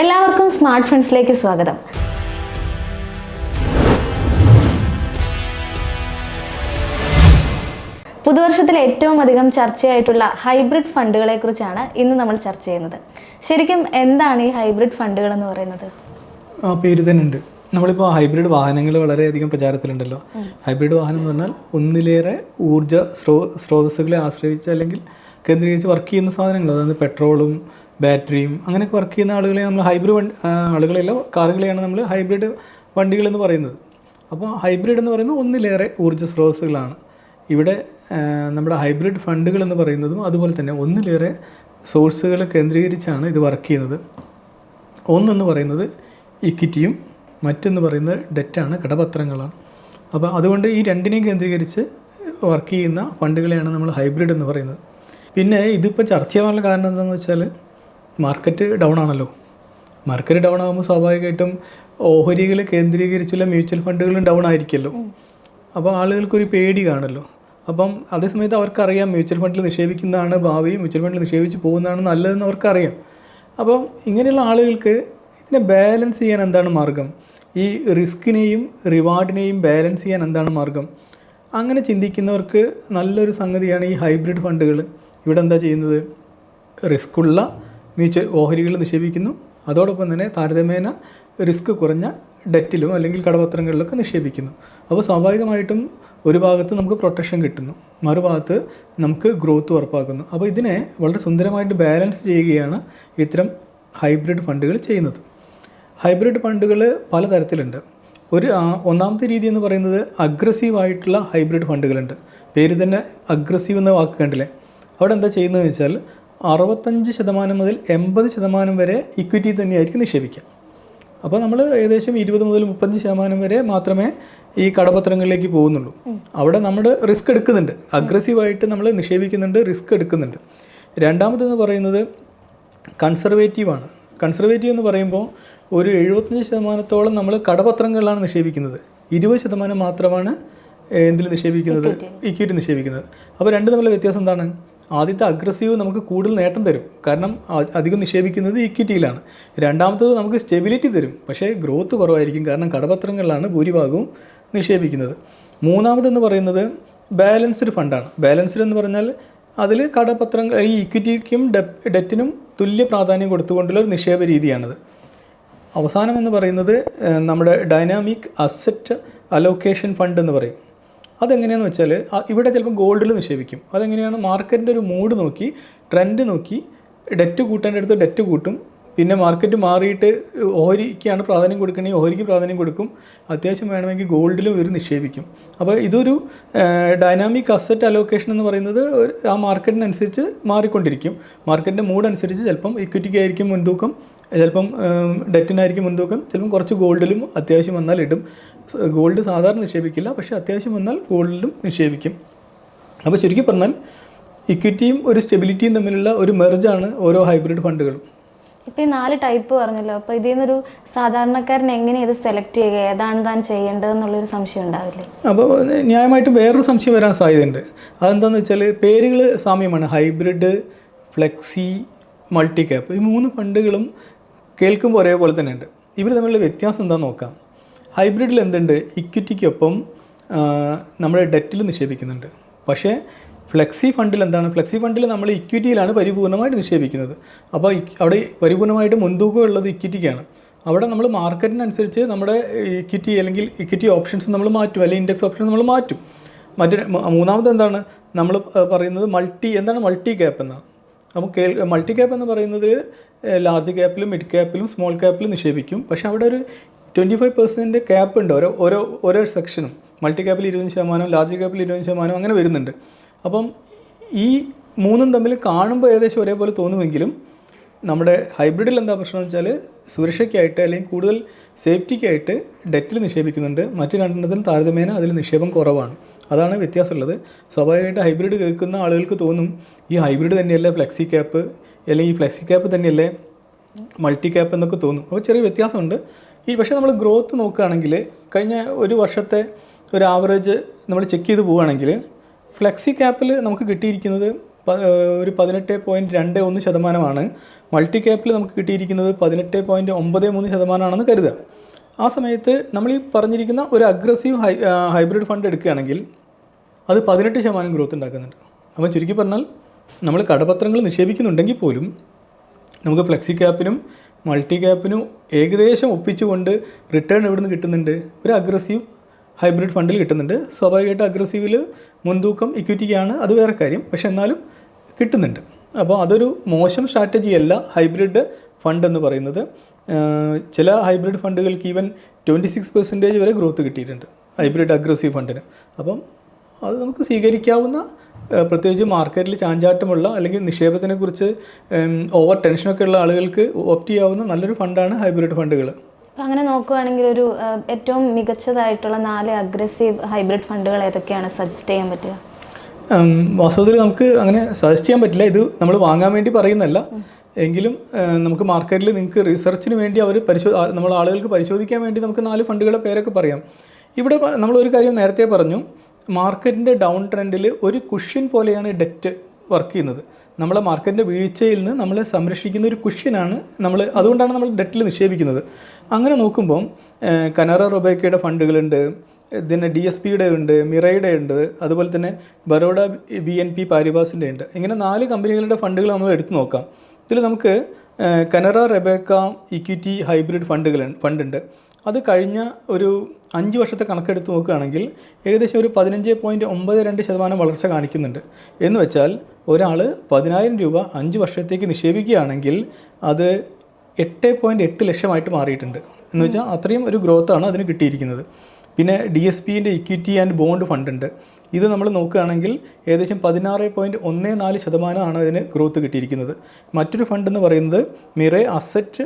എല്ലാവർക്കും സ്മാർട്ട് ഫ്രണ്ട്സിലേക്ക് സ്വാഗതം. പുതുവർഷത്തിൽ ഏറ്റവും അധികം ചർച്ചയായിട്ടുള്ള ഹൈബ്രിഡ് ഫണ്ടുകളെ കുറിച്ചാണ് ഇന്ന് നമ്മൾ ചർച്ച ചെയ്യുന്നത്. ശരിക്കും എന്താണ് ഈ ഹൈബ്രിഡ് ഫണ്ടുകൾ എന്ന് പറയുന്നത്? ആ പേര് തന്നെ ഉണ്ട് നമ്മളിപ്പോൾ ഹൈബ്രിഡ് വാഹനങ്ങൾ വളരെയധികം പ്രചാരത്തിലുണ്ടല്ലോ. ഹൈബ്രിഡ് വാഹനം എന്ന് പറഞ്ഞാൽ ഒന്നിലേറെ ഊർജ സ്രോ സ്രോതസ്സുകളെ ആശ്രയിച്ച് അല്ലെങ്കിൽ കേന്ദ്രീകരിച്ച് വർക്ക് ചെയ്യുന്ന സാധനങ്ങൾ അതായത് പെട്രോളും ബാറ്ററിയും അങ്ങനെയൊക്കെ വർക്ക് ചെയ്യുന്ന ആളുകളെ നമ്മൾ ഹൈബ്രിഡ് വണ്ടി ആളുകളെല്ലാം കാറുകളെയാണ് നമ്മൾ ഹൈബ്രിഡ് വണ്ടികൾ എന്ന് പറയുന്നത്. അപ്പോൾ ഹൈബ്രിഡ് എന്ന് പറയുന്നത് ഒന്നിലേറെ ഊർജ സ്രോതസ്സുകളാണ്. ഇവിടെ നമ്മുടെ ഹൈബ്രിഡ് ഫണ്ടുകൾ എന്ന് പറയുന്നതും അതുപോലെ തന്നെ ഒന്നിലേറെ സോഴ്സുകൾ കേന്ദ്രീകരിച്ചാണ് ഇത് വർക്ക് ചെയ്യുന്നത്. ഒന്നെന്ന് പറയുന്നത് ഇക്വിറ്റിയും മറ്റെന്ന് പറയുന്നത് ഡെറ്റാണ് കടപത്രങ്ങളാണ്. അപ്പോൾ അതുകൊണ്ട് ഈ രണ്ടിനെയും കേന്ദ്രീകരിച്ച് വർക്ക് ചെയ്യുന്ന ഫണ്ടുകളെയാണ് നമ്മൾ ഹൈബ്രിഡ് എന്ന് പറയുന്നത്. പിന്നെ ഇതിപ്പോൾ ചർച്ച ചെയ്യാനുള്ള കാരണം എന്താണെന്ന് വെച്ചാൽ മാർക്കറ്റ് ഡൗൺ ആണല്ലോ. മാർക്കറ്റ് ഡൗൺ ആകുമ്പോൾ സ്വാഭാവികമായിട്ടും ഓഹരികൾ കേന്ദ്രീകരിച്ചുള്ള മ്യൂച്വൽ ഫണ്ടുകളും ഡൗൺ ആയിരിക്കുമല്ലോ. അപ്പോൾ ആളുകൾക്കൊരു പേടി കാണല്ലോ. അപ്പം അതേസമയത്ത് അവർക്കറിയാം മ്യൂച്വൽ ഫണ്ടിൽ നിക്ഷേപിക്കുന്നതാണ് ഭാവി മ്യൂച്വൽ ഫണ്ടിൽ നിക്ഷേപിച്ച് പോകുന്നതാണ് നല്ലതെന്ന് അവർക്കറിയാം. അപ്പം ഇങ്ങനെയുള്ള ആളുകൾക്ക് ഇതിനെ ബാലൻസ് ചെയ്യാൻ എന്താണ് മാർഗം? ഈ റിസ്കിനെയും റിവാർഡിനെയും ബാലൻസ് ചെയ്യാൻ എന്താണ് മാർഗം? അങ്ങനെ ചിന്തിക്കുന്നവർക്ക് നല്ലൊരു സംഗതിയാണ് ഈ ഹൈബ്രിഡ് ഫണ്ടുകൾ ഇവിടെ എന്താ ചെയ്യുന്നത്? റിസ്ക്കുള്ള മ്യൂച്വൽ ഓഹരികൾ നിക്ഷേപിക്കുന്നു. അതോടൊപ്പം തന്നെ താരതമ്യേന റിസ്ക് കുറഞ്ഞ ഡെറ്റിലും അല്ലെങ്കിൽ കടപത്രങ്ങളിലൊക്കെ നിക്ഷേപിക്കുന്നു. അപ്പോൾ സ്വാഭാവികമായിട്ടും ഒരു ഭാഗത്ത് നമുക്ക് പ്രൊട്ടക്ഷൻ കിട്ടുന്നു. മറുഭാഗത്ത് നമുക്ക് ഗ്രോത്ത് ഉറപ്പാക്കുന്നു. അപ്പോൾ ഇതിനെ വളരെ സുന്ദരമായിട്ട് ബാലൻസ് ചെയ്യുകയാണ് ഇത്തരം ഹൈബ്രിഡ് ഫണ്ടുകൾ ചെയ്യുന്നത്. ഹൈബ്രിഡ് ഫണ്ടുകൾ പലതരത്തിലുണ്ട്. ഒരു ഒന്നാമത്തെ രീതി എന്ന് പറയുന്നത് അഗ്രസീവ് ആയിട്ടുള്ള ഹൈബ്രിഡ് ഫണ്ടുകളുണ്ട്. പേര് തന്നെ അഗ്രസീവ് എന്ന വാക്ക് കണ്ടില്ലേ? അവിടെ എന്താ ചെയ്യുന്നതെന്ന് വെച്ചാൽ അറുപത്തഞ്ച് ശതമാനം മുതൽ എൺപത് ശതമാനം വരെ ഇക്വിറ്റി തന്നെയായിരിക്കും നിക്ഷേപിക്കുക. അപ്പോൾ നമ്മൾ ഏകദേശം ഇരുപത് മുതൽ മുപ്പത്തഞ്ച് ശതമാനം വരെ മാത്രമേ ഈ കടപത്രങ്ങളിലേക്ക് പോകുന്നുള്ളൂ. അവിടെ നമ്മൾ റിസ്ക് എടുക്കുന്നുണ്ട്. അഗ്രസീവായിട്ട് നമ്മൾ നിക്ഷേപിക്കുന്നുണ്ട് റിസ്ക് എടുക്കുന്നുണ്ട്. രണ്ടാമതെന്ന് പറയുന്നത് കൺസർവേറ്റീവാണ് കൺസർവേറ്റീവ് എന്ന് പറയുമ്പോൾ ഒരു എഴുപത്തഞ്ച് ശതമാനത്തോളം നമ്മൾ കടപത്രങ്ങളിലാണ് നിക്ഷേപിക്കുന്നത്. ഇരുപത് ശതമാനം മാത്രമാണ് എന്തിൽ നിക്ഷേപിക്കുന്നത്. ഇക്വിറ്റി നിക്ഷേപിക്കുന്നത്. അപ്പോൾ രണ്ട് തമ്മിലുള്ള വ്യത്യാസം എന്താണ്? ആദ്യത്തെ അഗ്രസീവ് നമുക്ക് കൂടുതൽ നേട്ടം തരും. കാരണം അധികം നിക്ഷേപിക്കുന്നത് ഇക്വിറ്റിയിലാണ് രണ്ടാമത്തത് നമുക്ക് സ്റ്റെബിലിറ്റി തരും. പക്ഷേ ഗ്രോത്ത് കുറവായിരിക്കും. കാരണം കടപത്രങ്ങളിലാണ് ഭൂരിഭാഗവും നിക്ഷേപിക്കുന്നത്. മൂന്നാമതെന്ന് പറയുന്നത് ബാലൻസ്ഡ് ഫണ്ടാണ് ബാലൻസ്ഡ് എന്ന് പറഞ്ഞാൽ അതിൽ കടപത്രങ്ങൾ ഈ ഇക്വിറ്റിക്കും ഡെറ്റിനും തുല്യ പ്രാധാന്യം കൊടുത്തുകൊണ്ടുള്ള ഒരു നിക്ഷേപ രീതിയാണത്. അവസാനം എന്ന് പറയുന്നത് നമ്മുടെ ഡൈനാമിക് അസറ്റ് അലോക്കേഷൻ ഫണ്ട് എന്ന് പറയും. അതെങ്ങനെയാണെന്ന് വെച്ചാൽ ഇവിടെ ചിലപ്പോൾ ഗോൾഡിൽ നിക്ഷേപിക്കും. അതെങ്ങനെയാണ്? മാർക്കറ്റിന്റെ ഒരു മൂഡ് നോക്കി ട്രെൻഡ് നോക്കി ഡെറ്റ് കൂട്ടേണ്ട അടുത്ത് ഡെറ്റ് കൂട്ടും. പിന്നെ മാർക്കറ്റ് മാറിയിട്ട് ഓഹരിക്കാണ് പ്രാധാന്യം കൊടുക്കണമെങ്കിൽ ഓഹരിക്ക് പ്രാധാന്യം കൊടുക്കും. അത്യാവശ്യം വേണമെങ്കിൽ ഗോൾഡിലും ഇവർ നിക്ഷേപിക്കും. അപ്പോൾ ഇതൊരു ഡൈനാമിക് അസറ്റ് അലോക്കേഷൻ എന്ന് പറയുന്നത് ആ മാർക്കറ്റിനനുസരിച്ച് മാറിക്കൊണ്ടിരിക്കും. മാർക്കറ്റിന്റെ മൂഡ് അനുസരിച്ച് ചിലപ്പം ഇക്വിറ്റിക്കായിരിക്കും മുൻതൂക്കം. ചിലപ്പം ഡെറ്റിനായിരിക്കും മുൻതൂക്കം ചിലപ്പം കുറച്ച് ഗോൾഡിലും അത്യാവശ്യം വന്നാൽ ഇടും. ഗോൾഡ് സാധാരണ നിക്ഷേപിക്കില്ല പക്ഷേ അത്യാവശ്യം വന്നാൽ ഗോൾഡിലും നിക്ഷേപിക്കും. അപ്പോൾ ശരിക്കും പറഞ്ഞാൽ ഇക്വിറ്റിയും ഒരു സ്റ്റെബിലിറ്റിയും തമ്മിലുള്ള ഒരു മെർജാണ് ഓരോ ഹൈബ്രിഡ് ഫണ്ടുകളും. ഇപ്പം ഈ നാല് ടൈപ്പ് പറഞ്ഞല്ലോ അപ്പോൾ ഇതിൽ നിന്നൊരു സാധാരണക്കാരൻ എങ്ങനെ ഇത് സെലക്ട് ചെയ്യുക ഏതാണ് താൻ ചെയ്യേണ്ടതെന്നുള്ളൊരു സംശയം ഉണ്ടാവില്ലേ? അപ്പോൾ ന്യായമായിട്ടും വേറൊരു സംശയം വരാൻ സാധ്യതയുണ്ട്. അതെന്താണെന്ന് വെച്ചാൽ പേരുകൾ സാമ്യമാണ്. ഹൈബ്രിഡ് ഫ്ലെക്സി മൾട്ടി ക്യാപ്പ് ഈ മൂന്ന് ഫണ്ടുകളും കേൾക്കുമ്പോൾ ഒരേപോലെ തന്നെ ഉണ്ട്. ഇവർ തമ്മിലുള്ള വ്യത്യാസം എന്താണെന്ന് നോക്കാം. ഹൈബ്രിഡിൽ എന്തുണ്ട്? ഇക്വിറ്റിക്കൊപ്പം നമ്മുടെ ഡെറ്റിൽ നിക്ഷേപിക്കുന്നുണ്ട്. പക്ഷേ ഫ്ലെക്സി ഫണ്ടിൽ എന്താണ്? ഫ്ലെക്സി ഫണ്ടിൽ നമ്മൾ ഇക്വിറ്റിയിലാണ് പരിപൂർണമായിട്ട് നിക്ഷേപിക്കുന്നത്. അപ്പോൾ അവിടെ പരിപൂർണമായിട്ട് മുൻതൂക്കമുള്ളത് ഇക്വിറ്റിക്കാണ് അവിടെ നമ്മൾ മാർക്കറ്റിനനുസരിച്ച് നമ്മുടെ ഇക്വിറ്റി അല്ലെങ്കിൽ ഇക്വിറ്റി ഓപ്ഷൻസ് നമ്മൾ മാറ്റും. അല്ലെങ്കിൽ ഇൻഡെക്സ് ഓപ്ഷൻസ് നമ്മൾ മാറ്റും. മറ്റൊരു മൂന്നാമത് എന്താണ്? നമ്മൾ പറയുന്നത് മൾട്ടി എന്താണ് മൾട്ടി ക്യാപ്പ് എന്നാണ്. അപ്പോൾ കേൾ മൾട്ടി ക്യാപ്പ് എന്ന് പറയുന്നത് ലാർജ് ക്യാപ്പിലും മിഡ് ക്യാപ്പിലും സ്മോൾ ക്യാപ്പിലും നിക്ഷേപിക്കും. പക്ഷേ അവിടെ ഒരു ട്വന്റി ഫൈവ് പെർസെന്റ് ക്യാപ്പ് ഉണ്ട്. ഓരോ ഓരോ ഓരോ സെക്ഷനും മൾട്ടി ക്യാപ്പിൽ ഇരുപത് ശതമാനം ലാർജ് ക്യാപ്പിൽ ഇരുപത് ശതമാനം അങ്ങനെ വരുന്നുണ്ട്. അപ്പം ഈ മൂന്നും തമ്മിൽ കാണുമ്പോൾ ഏകദേശം ഒരേപോലെ തോന്നുമെങ്കിലും നമ്മുടെ ഹൈബ്രിഡിൽ എന്താ പ്രശ്നം എന്ന് വെച്ചാൽ സുരക്ഷയ്ക്കായിട്ട് അല്ലെങ്കിൽ കൂടുതൽ സേഫ്റ്റിക്കായിട്ട് ഡെറ്റിൽ നിക്ഷേപിക്കുന്നുണ്ട്. മറ്റു രണ്ടെണ്ണത്തിനും താരതമ്യേന അതിൽ നിക്ഷേപം കുറവാണ്. അതാണ് വ്യത്യാസമുള്ളത്. സ്വാഭാവികമായിട്ട് ഹൈബ്രിഡ് കേൾക്കുന്ന ആളുകൾക്ക് തോന്നും ഈ ഹൈബ്രിഡ് തന്നെയല്ലേ ഫ്ലെക്സി ക്യാപ്പ് അല്ലെങ്കിൽ ഈ ഫ്ലെക്സി ക്യാപ്പ് തന്നെയല്ലേ മൾട്ടി ക്യാപ്പ് എന്നൊക്കെ തോന്നും. അപ്പോൾ ചെറിയ വ്യത്യാസമുണ്ട്. ഈ പക്ഷേ നമ്മൾ ഗ്രോത്ത് നോക്കുകയാണെങ്കിൽ കഴിഞ്ഞ ഒരു വർഷത്തെ ഒരു ആവറേജ് നമ്മൾ ചെക്ക് ചെയ്ത് പോവുകയാണെങ്കിൽ ഫ്ലെക്സി ക്യാപ്പിൽ നമുക്ക് കിട്ടിയിരിക്കുന്നത് ഒരു പതിനെട്ട് പോയിന്റ് രണ്ട് ഒന്ന് ശതമാനമാണ്. മൾട്ടി ക്യാപ്പിൽ നമുക്ക് കിട്ടിയിരിക്കുന്നത് പതിനെട്ട് പോയിന്റ് ഒമ്പത് മൂന്ന് ശതമാനമാണെന്ന് കരുതുക. ആ സമയത്ത് നമ്മൾ ഈ പറഞ്ഞിരിക്കുന്ന ഒരു അഗ്രസീവ് ഹൈ ഹൈബ്രിഡ് ഫണ്ട് എടുക്കുകയാണെങ്കിൽ അത് പതിനെട്ട് ശതമാനം ഗ്രോത്ത് ഉണ്ടാക്കുന്നുണ്ട്. അപ്പോൾ ചുരുക്കി പറഞ്ഞാൽ നമ്മൾ കടപത്രങ്ങൾ നിക്ഷേപിക്കുന്നുണ്ടെങ്കിൽ പോലും നമുക്ക് ഫ്ലെക്സി ക്യാപ്പിനും മൾട്ടി ക്യാപ്പിനും ഏകദേശം ഒപ്പിച്ചുകൊണ്ട് റിട്ടേൺ എവിടെ കിട്ടുന്നുണ്ട്? ഒരു അഗ്രസീവ് ഹൈബ്രിഡ് ഫണ്ടിൽ കിട്ടുന്നുണ്ട്. സ്വാഭാവികമായിട്ട് അഗ്രസീവിൽ മുൻതൂക്കം ഇക്വിറ്റിക്കാണ് അത് വേറെ കാര്യം. പക്ഷെ എന്നാലും കിട്ടുന്നുണ്ട്. അപ്പോൾ അതൊരു മോശം സ്ട്രാറ്റജി അല്ല ഹൈബ്രിഡ് ഫണ്ട് എന്ന് പറയുന്നത്. ചില ഹൈബ്രിഡ് ഫണ്ടുകൾക്ക് ഈവൻ ട്വന്റി സിക്സ് പെർസെന്റേജ് വരെ ഗ്രോത്ത് കിട്ടിയിട്ടുണ്ട്. ഹൈബ്രിഡ് അഗ്രസീവ് ഫണ്ടിന്. അപ്പം അത് നമുക്ക് സ്വീകരിക്കാവുന്ന പ്രത്യേകിച്ച് മാർക്കറ്റിൽ ചാഞ്ചാട്ടമുള്ള അല്ലെങ്കിൽ നിക്ഷേപത്തിനെ കുറിച്ച് ഓവർ ടെൻഷനൊക്കെ ഉള്ള ആളുകൾക്ക് ഓപ്റ്റ് ചെയ്യാവുന്ന നല്ലൊരു ഫണ്ടാണ് ഹൈബ്രിഡ് ഫണ്ടുകൾ. അങ്ങനെ നോക്കുകയാണെങ്കിൽ ഒരു ഏറ്റവും മികച്ചതായിട്ടുള്ള നാല് അഗ്രസീവ് ഹൈബ്രിഡ് ഫണ്ടുകൾ ഏതൊക്കെയാണ് സജസ്റ്റ് ചെയ്യാൻ പറ്റുക? വാസ്തവത്തിൽ നമുക്ക് അങ്ങനെ സജസ്റ്റ് ചെയ്യാൻ പറ്റില്ല. ഇത് നമ്മൾ വാങ്ങാൻ വേണ്ടി പറയുന്നല്ല എങ്കിലും നമുക്ക് മാർക്കറ്റിൽ നിങ്ങൾക്ക് റിസർച്ചിന് വേണ്ടി അവർ പരിശോ നമ്മൾ ആളുകൾക്ക് പരിശോധിക്കാൻ വേണ്ടി നമുക്ക് നാല് ഫണ്ടുകളുടെ പേരൊക്കെ പറയാം. ഇവിടെ നമ്മളൊരു കാര്യം നേരത്തെ പറഞ്ഞു. മാർക്കറ്റിന്റെ ഡൗൺ ട്രെൻഡിൽ ഒരു കുഷ്യൻ പോലെയാണ് ഡെറ്റ് വർക്ക് ചെയ്യുന്നത്. നമ്മളെ മാർക്കറ്റിന്റെ വീഴ്ചയിൽ നിന്ന് നമ്മളെ സംരക്ഷിക്കുന്ന ഒരു കുഷ്യനാണ് നമ്മൾ അതുകൊണ്ടാണ് നമ്മൾ ഡെറ്റിൽ നിക്ഷേപിക്കുന്നത്. അങ്ങനെ നോക്കുമ്പം കനറ റൊബേക്കയുടെ ഫണ്ടുകളുണ്ട് പിന്നെ ഡി എസ് പിയുടെ ഉണ്ട് മിറയുടെ ഉണ്ട് അതുപോലെ തന്നെ ബറോഡ ബി എൻ പി പാരിബാസിന്റെ ഉണ്ട്. ഇങ്ങനെ നാല് കമ്പനികളുടെ ഫണ്ടുകൾ നമ്മൾ എടുത്തു നോക്കാം. ഇതിൽ നമുക്ക് കനറ റെബേക്ക ഇക്വിറ്റി ഹൈബ്രിഡ് ഫണ്ടുകൾ ഫണ്ടുണ്ട്. അത് കഴിഞ്ഞ ഒരു അഞ്ച് വർഷത്തെ കണക്കെടുത്ത് നോക്കുകയാണെങ്കിൽ ഏകദേശം ഒരു പതിനഞ്ച് പോയിന്റ് ഒമ്പത് രണ്ട് ശതമാനം വളർച്ച കാണിക്കുന്നുണ്ട്. എന്ന് വെച്ചാൽ ഒരാൾ പതിനായിരം രൂപ അഞ്ച് വർഷത്തേക്ക് നിക്ഷേപിക്കുകയാണെങ്കിൽ അത് എട്ട് പോയിന്റ് എട്ട് ലക്ഷമായിട്ട് മാറിയിട്ടുണ്ട്. എന്ന് വെച്ചാൽ അത്രയും ഒരു ഗ്രോത്താണ് അതിന് കിട്ടിയിരിക്കുന്നത്. പിന്നെ ഡി എസ് പിന്റെ ഇക്വിറ്റി ആൻഡ് ബോണ്ട് ഫണ്ട് ഉണ്ട് ഇത് നമ്മൾ നോക്കുകയാണെങ്കിൽ ഏകദേശം പതിനാറ് പോയിന്റ് ഒന്ന് നാല് ശതമാനമാണ് അതിന് ഗ്രോത്ത് കിട്ടിയിരിക്കുന്നത്. മറ്റൊരു ഫണ്ട് എന്ന് പറയുന്നത് മിറെ അസറ്റ്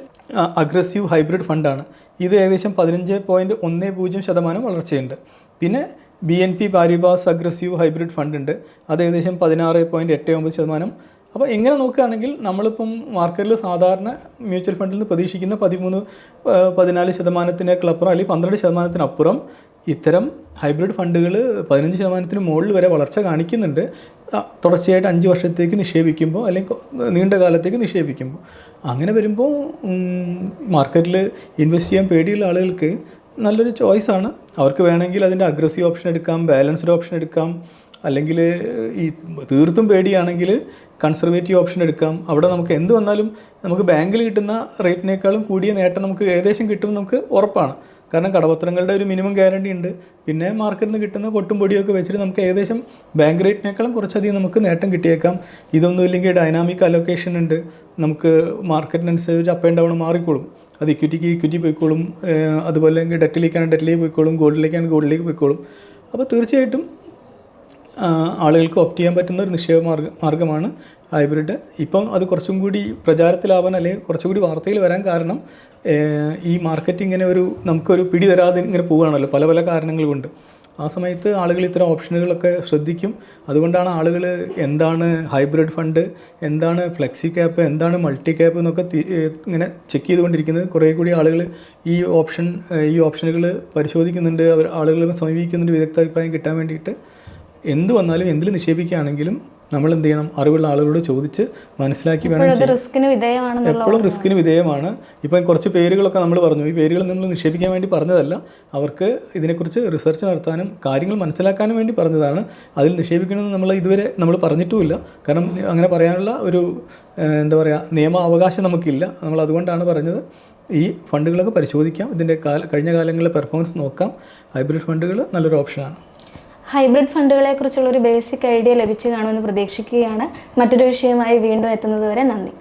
അഗ്രസീവ് ഹൈബ്രിഡ് ഫണ്ടാണ് ഇത് ഏകദേശം പതിനഞ്ച് പോയിന്റ് ഒന്ന് പൂജ്യം ശതമാനം വളർച്ചയുണ്ട്. പിന്നെ B N P Paribas aggressive hybrid fund ഉണ്ട്. അത് ഏകദേശം പതിനാറ് പോയിന്റ് എട്ട് ഒമ്പത് ശതമാനം. അപ്പോൾ എങ്ങനെ നോക്കുകയാണെങ്കിൽ നമ്മളിപ്പം മാർക്കറ്റിൽ സാധാരണ മ്യൂച്വൽ ഫണ്ടിൽ നിന്ന് പ്രതീക്ഷിക്കുന്ന പതിമൂന്ന് പതിനാല് ശതമാനത്തിനേക്കാളപ്പുറം അല്ലെങ്കിൽ പന്ത്രണ്ട് ശതമാനത്തിനപ്പുറം ഇത്തരം ഹൈബ്രിഡ് ഫണ്ടുകൾ പതിനഞ്ച് ശതമാനത്തിന് മുകളിൽ വരെ വളർച്ച കാണിക്കുന്നുണ്ട്. തുടർച്ചയായിട്ട് അഞ്ച് വർഷത്തേക്ക് നിക്ഷേപിക്കുമ്പോൾ അല്ലെങ്കിൽ നീണ്ട കാലത്തേക്ക് നിക്ഷേപിക്കുമ്പോൾ. അങ്ങനെ വരുമ്പോൾ മാർക്കറ്റിൽ ഇൻവെസ്റ്റ് ചെയ്യാൻ പേടിയുള്ള ആളുകൾക്ക് നല്ലൊരു ചോയ്സാണ് അവർക്ക് വേണമെങ്കിൽ അതിന്റെ അഗ്രസീവ് ഓപ്ഷൻ എടുക്കാം ബാലൻസ്ഡ് ഓപ്ഷൻ എടുക്കാം. അല്ലെങ്കിൽ ഈ തീർത്തും പേടിയാണെങ്കിൽ കൺസർവേറ്റീവ് ഓപ്ഷൻ എടുക്കാം. അവിടെ നമുക്ക് എന്ത് വന്നാലും നമുക്ക് ബാങ്കിൽ കിട്ടുന്ന റേറ്റിനേക്കാളും കൂടിയ നേട്ടം നമുക്ക് ഏകദേശം കിട്ടും നമുക്ക് ഉറപ്പാണ്. കാരണം കടപത്രങ്ങളുടെ ഒരു മിനിമം ഗ്യാരണ്ടി ഉണ്ട്. പിന്നെ മാർക്കറ്റിൽ നിന്ന് കിട്ടുന്ന പൊട്ടും പൊടിയൊക്കെ വെച്ചിട്ട് നമുക്ക് ഏകദേശം ബാങ്ക് റേറ്റിനേക്കാളും കുറച്ചധികം നമുക്ക് നേട്ടം കിട്ടിയേക്കാം. ഇതൊന്നും ഇല്ലെങ്കിൽ ഡൈനാമിക് അലോക്കേഷൻ ഉണ്ട്. നമുക്ക് മാർക്കറ്റിനനുസരിച്ച് അപ്പ് ആൻഡ് ഡൗൺ മാറിക്കോളും. അത് ഇക്വിറ്റിക്ക് ഇക്വിറ്റി പോയിക്കോളും. അതുപോലെ ഡെറ്റിലേക്കാണ് ഡെറ്റിലേക്ക് പോയിക്കോളും. ഗോൾഡിലേക്കാണ് ഗോൾഡിലേക്ക് പോയിക്കോളും. അപ്പോൾ തീർച്ചയായിട്ടും ആളുകൾക്ക് ഓപ്റ്റ് ചെയ്യാൻ പറ്റുന്ന ഒരു നിക്ഷേപ മാർഗ മാർഗമാണ് ഹൈബ്രിഡ് ഇപ്പം അത് കുറച്ചും കൂടി പ്രചാരത്തിലാവാൻ അല്ലെങ്കിൽ കുറച്ചും കൂടി വാർത്തയിൽ വരാൻ കാരണം ഈ മാർക്കറ്റ് ഇങ്ങനെ ഒരു നമുക്കൊരു പിടി തരാതെ ഇങ്ങനെ പോവുകയാണല്ലോ പല പല കാരണങ്ങൾ കൊണ്ട്. ആ സമയത്ത് ആളുകൾ ഇത്തരം ഓപ്ഷനുകളൊക്കെ ശ്രദ്ധിക്കും. അതുകൊണ്ടാണ് ആളുകൾ എന്താണ് ഹൈബ്രിഡ് ഫണ്ട് എന്താണ് ഫ്ലെക്സി ക്യാപ്പ് എന്താണ് മൾട്ടി ക്യാപ്പ് എന്നൊക്കെ ഇങ്ങനെ ചെക്ക് ചെയ്തുകൊണ്ടിരിക്കുന്നത്. കുറേ കൂടി ആളുകൾ ഈ ഓപ്ഷൻ ഈ ഓപ്ഷനുകൾ പരിശോധിക്കുന്നുണ്ട്. അവർ ആളുകളെ സമീപിക്കുന്നുണ്ട്. വിദഗ്ധ അഭിപ്രായം കിട്ടാൻ വേണ്ടിയിട്ട്. എന്ത് വന്നാലും എന്തിൽ നിക്ഷേപിക്കുകയാണെങ്കിലും നമ്മൾ എന്ത് ചെയ്യണം? അറിവുള്ള ആളുകളോട് ചോദിച്ച് മനസ്സിലാക്കി വേണം എപ്പോഴും റിസ്കിന് വിധേയമാണ്. ഇപ്പം കുറച്ച് പേരുകളൊക്കെ നമ്മൾ പറഞ്ഞു. ഈ പേരുകൾ നമ്മൾ നിക്ഷേപിക്കാൻ വേണ്ടി പറഞ്ഞതല്ല. അവർക്ക് ഇതിനെക്കുറിച്ച് റിസർച്ച് നടത്താനും കാര്യങ്ങൾ മനസ്സിലാക്കാനും വേണ്ടി പറഞ്ഞതാണ്. അതിൽ നിക്ഷേപിക്കണമെന്ന് നമ്മൾ ഇതുവരെ നമ്മൾ പറഞ്ഞിട്ടുമില്ല. കാരണം അങ്ങനെ പറയാനുള്ള ഒരു എന്താ പറയുക നിയമ അവകാശം നമുക്കില്ല. നമ്മൾ അതുകൊണ്ടാണ് പറഞ്ഞത്. ഈ ഫണ്ടുകളൊക്കെ പരിശോധിക്കാം. ഇതിന്റെ കാല കഴിഞ്ഞ കാലങ്ങളിലെ പെർഫോമൻസ് നോക്കാം. ഹൈബ്രിഡ് ഫണ്ടുകൾ നല്ലൊരു ഓപ്ഷനാണ് ഹൈബ്രിഡ് ഫണ്ടുകളെ കുറിച്ചുള്ള ഒരു ബേസിക് ഐഡിയ ലഭിച്ചു കാണുമെന്ന് പ്രതീക്ഷിക്കുകയാണ്. മറ്റൊരു വിഷയമായി വീണ്ടും എത്തുന്നത് വരെ നന്ദി.